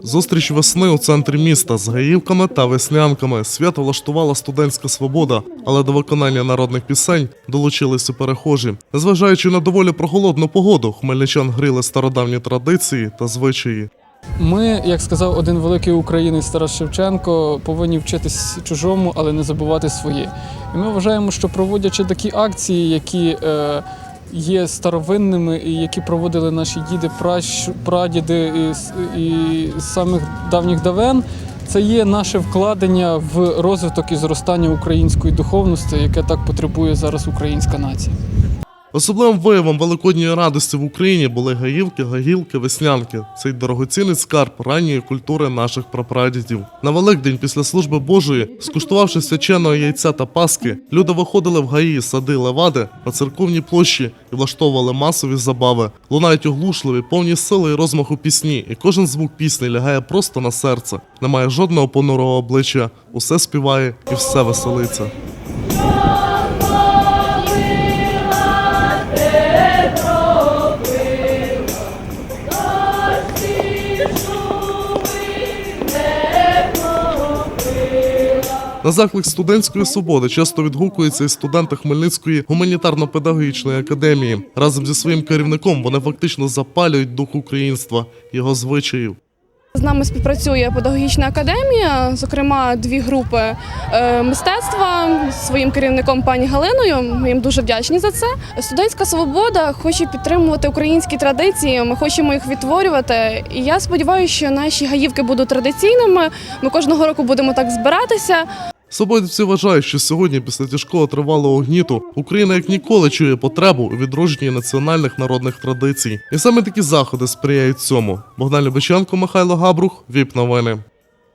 Зустріч весни у центрі міста з гаївками та веснянками. Свято влаштувала студентська свобода, але до виконання народних пісень долучилися перехожі. Незважаючи на доволі прохолодну погоду, хмельничан гріли стародавні традиції та звичаї. Ми, як сказав один великий українець Тарас Шевченко, повинні вчитись чужому, але не забувати своє. І ми вважаємо, що проводячи такі акції, які е, є старовинними які проводили наші діди, прадіди і самих давніх давен, це є наше вкладення в розвиток і зростання української духовності, яке так потребує зараз українська нація. Особливим виявом великодньої радості в Україні були гаївки, гагілки, веснянки. Цей дорогоцінний скарб ранньої культури наших прапрадідів. На Великдень після служби Божої, скуштувавши свяченого яйця та паски, люди виходили в гаї, сади, левади на церковній площі і влаштовували масові забави. Лунають оглушливі, повні сили і розмаху пісні, і кожен звук пісні лягає просто на серце. Немає жодного понурого обличчя, усе співає і все веселиться. На заклик студентської свободи часто відгукуються і студенти Хмельницької гуманітарно-педагогічної академії. Разом зі своїм керівником вони фактично запалюють дух українства, його звичаїв. З нами співпрацює педагогічна академія, зокрема дві групи е, мистецтва своїм керівником пані Галиною. Ми їм дуже вдячні за це. Студентська свобода хоче підтримувати українські традиції. Ми хочемо їх відтворювати. І я сподіваюся, що наші гаївки будуть традиційними. Ми кожного року будемо так збиратися. Свободівці вважають, що сьогодні, після тяжкого тривалого гніту, Україна як ніколи чує потребу у відродженні національних народних традицій. І саме такі заходи сприяють цьому. Богдан Любиченко, Михайло Габрух, ВІП новини.